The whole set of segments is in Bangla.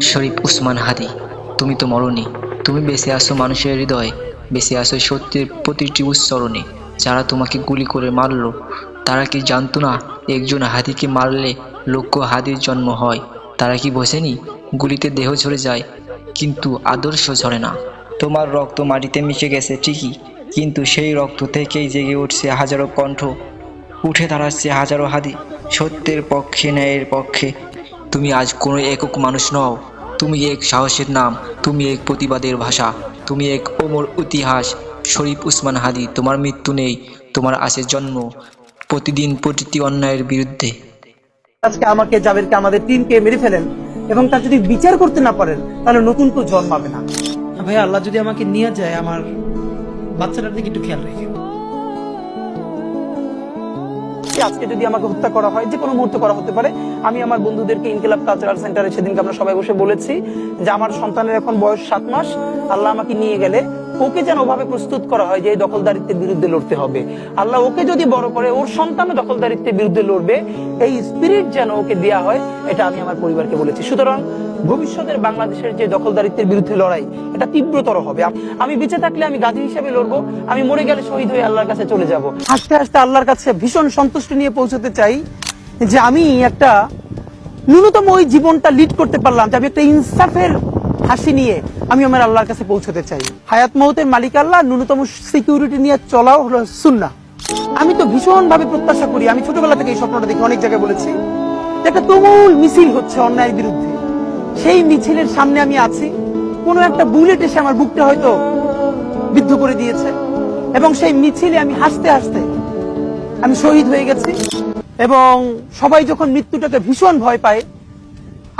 শরীফ উসমান হাদি, তুমি তো মরনি তুমি বেঁচে আসো মানুষের হৃদয়ে, বেঁচে আসো সত্যের প্রতিটি উচ্চারণে। যারা তোমাকে গুলি করে মারলো, তারা কি জানতো না একজন হাতিকে মারলে লক্ষ হাতির জন্ম হয়? তারা কি বোঝেনি? গুলিতে দেহ ঝরে যায়, কিন্তু আদর্শ ঝরে না। তোমার রক্ত মাটিতে মিশে গেছে, ঠিকই, কিন্তু সেই রক্ত থেকেই জেগে উঠছে হাজারো কণ্ঠ। উঠে দাঁড়াচ্ছে হাজারো হাদি, সত্যের পক্ষে, ন্যায়ের পক্ষে। তুমি আজ কোনো একক মানুষ নও। তুমি এক সাহসের নাম তুমি এক প্রতিবাদের ভাষা তুমি এক অমর ইতিহাস। শরীফ উসমান হাদি তোমার মৃত্যু নেই তোমার আছে জন্ম প্রতিদিন প্রতিটি অন্যায়ের বিরুদ্ধে। আজকে আমাকে জাবেরকে আমাদের টিমকে মেরে ফেলেন এবং তার যদি বিচার করতে না পারেন তাহলে নতুন কেউ জন্মাবে না। ভাই আল্লাহ যদি আমাকে নিয়ে যায় আমার বাচ্চাটার দিকে একটু খেয়াল রেখে। আজকে যদি আমাকে হত্যা করা হয়, যে কোনো মুহূর্তে করা হতে পারে। আমি আমার বন্ধুদেরকে ইনকিলাব কালচারাল সেন্টারে সেদিনকে আমরা সবাই বসে বলেছি যে, আমার সন্তানের এখন বয়স সাত মাস, আল্লাহ আমাকে নিয়ে গেলে ওকে যেন ওভাবে প্রস্তুত করা হয় যে এই দখলদারিত্বের বিরুদ্ধে লড়তে হবে। আল্লাহ ওকে যদি বড় করে, ওর সন্তানও দখলদারিত্বের বিরুদ্ধে লড়বে, এই স্পিরিট যেন ওকে দেয়া হয়, এটা আমি আমার পরিবারকে বলেছি। সুতরাং ভবিষ্যতের বাংলাদেশের যে দখলদারিত্বের বিরুদ্ধে লড়াই, এটা তীব্রতর হবে। আমি বেঁচে থাকলে আমি গাজী হিসেবে লড়বো, আমি মরে গেলে শহীদ হয়ে আল্লাহর কাছে চলে যাব। হাসতে হাসতে আল্লাহর কাছে ভীষণ সন্তুষ্টি নিয়ে পৌঁছতে চাই যে আমি একটা ন্যূনতম ওই জীবনটা লিড করতে পারলাম, যে আমি একটা ইনসাফের হাসি নিয়ে আমি আমার আল্লাহর কাছে পৌঁছতে চাই। হায়াত মৌতের মালিক আল্লাহ, ন্যূনতম সিকিউরিটি নিয়ে চলাও হলো সুন্না আমি তো ভীষণ ভাবে প্রত্যাশা করি, আমি ছোটবেলা থেকে এই স্বপ্নটা দেখি অনেক জায়গায় বলেছি একটা তুমুল মিছিল হচ্ছে অন্যায়ের বিরুদ্ধে। সেই মিছিলের সামনে আমি আছি, কোনো একটা বুলেট এসে আমার বুকটা হয়তো বিদ্ধ করে দিয়েছে এবং সেই মিছিলে আমি হাসতে হাসতে আমি শহীদ হয়ে গেছি এবং সবাই যখন মৃত্যুটাকে ভীষণ ভয় পায়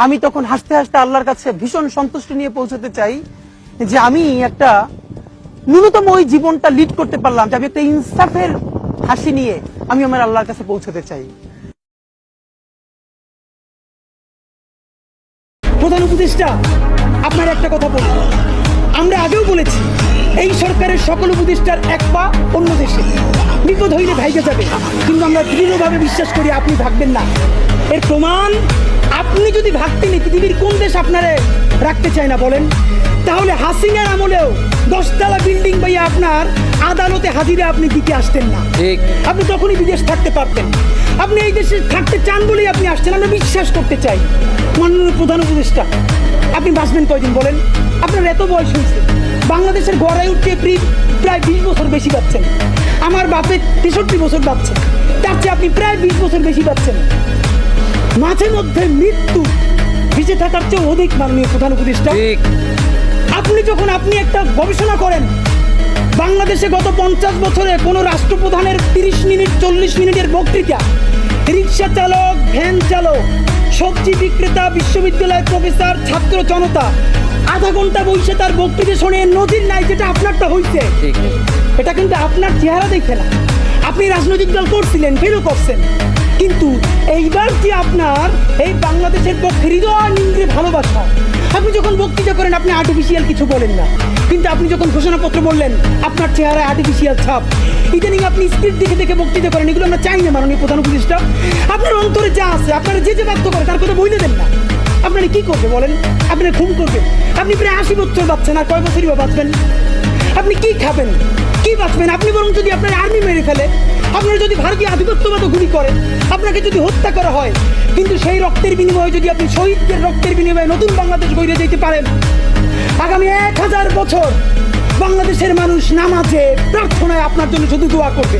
আমি তখন হাসতে হাসতে আল্লাহর কাছে ভীষণ সন্তুষ্টি নিয়ে পৌঁছতে চাই যে আমি একটা ন্যূনতম ওই জীবনটা লিড করতে পারলাম, যে আমি একটা ইনসাফের হাসি নিয়ে আমি আমার আল্লাহর কাছে পৌঁছতে চাই। প্রধান উপদেষ্টা, আপনার একটা কথা বলি। আমরা আগেও বলেছি, এই সরকারের সকল উপদেষ্টার এক পা অন্য দেশে। বিপদ হইলে ভাইকে যাবে, কিন্তু আমরা দৃঢ়ভাবে বিশ্বাস করি আপনি ভাববেন না। এর প্রমাণ আপনি যদি ভাবতেন পৃথিবীর কোন দেশ আপনারে রাখতে চায় না বলেন তাহলে হাসিনার আমলেও দশতলা বিল্ডিং পাইয়া আপনার আদালতে হাজিরে আপনি দিতে আসতেন না। আপনি তখনই বিদেশ থাকতে পারতেন। আপনি এই দেশে থাকতে চান বলেই আপনি আসছেন আমরা বিশ্বাস করতে চাই। মাননীয় প্রধান উপদেষ্টা আপনি বাঁচবেন কয়দিন বলেন? আপনার এত বয়স হয়েছে। বাংলাদেশের গড়াই উঠতে প্রি- প্রায় বিশ বছর বেশি পাচ্ছেন। আমার বাপের তেষট্টি বছর পাচ্ছে তার চেয়ে আপনি প্রায় বিশ বছর বেশি পাচ্ছেন। মাঝে মধ্যে মৃত্যু। বেঁচে থাকার চেয়ে অধিক মাননীয় প্রধান উপদেষ্টা আপনি যখন আপনি একটা গবেষণা করেন বাংলাদেশে গত পঞ্চাশ বছরে কোনো রাষ্ট্রপ্রধানের তিরিশ মিনিট চল্লিশ মিনিটের বক্তৃতা রিক্সা চালক ভ্যান চালক সবজি বিক্রেতা বিশ্ববিদ্যালয়ের প্রফেসর ছাত্র জনতা আধা ঘণ্টা বসে তার বক্তৃতা শুনে নজির নাই যেটা আপনারটা হইছে। এটা কিন্তু আপনার চেহারা দেখে না। আপনি রাজনৈতিক দল করছিলেন ফেরও করছেন। কিন্তু এইবার যে আপনার এই বাংলাদেশের পক্ষে হৃদয় নিংড়ে ভালোবাসা? আপনি যখন বক্তৃতা করেন, আপনি আর্টিফিশিয়াল কিছু বলেন না। কিন্তু আপনি যখন ঘোষণাপত্র বললেন, আপনার চেহারায় আর্টিফিশিয়াল ছাপ। ইদানিং আপনি স্ক্রিপ্ট দেখে দেখে বক্তৃতা করেন, এগুলো আমরা চাই না মাননীয় প্রধান উপদেষ্টা। আপনার অন্তরে যা আছে, আপনারা যে যে বাধ্য করে তার কথা বইলে দেন না। আপনারা কি করবে বলেন? আপনারা খুন করবে আপনি প্রায় আশি বছর বাঁচছেন, আর কয় বছরই বা বাঁচবেন? আপনি কি খাবেন? কি বাঁচবেন? আপনি বরং যদি আপনার আর্মি মেরে ফেলে আপনার যদি ভারতীয় আধিপত্যবাদ গুলি করে, আপনাকে যদি হত্যা করা হয়, কিন্তু সেই রক্তের বিনিময়ে যদি আপনি শহীদদের রক্তের বিনিময়ে নতুন বাংলাদেশ গড়ে যেতে পারেন, আগামী এক হাজার বছর বাংলাদেশের মানুষ নামাজে প্রার্থনায় আপনার জন্য শুধু দোয়া করবে।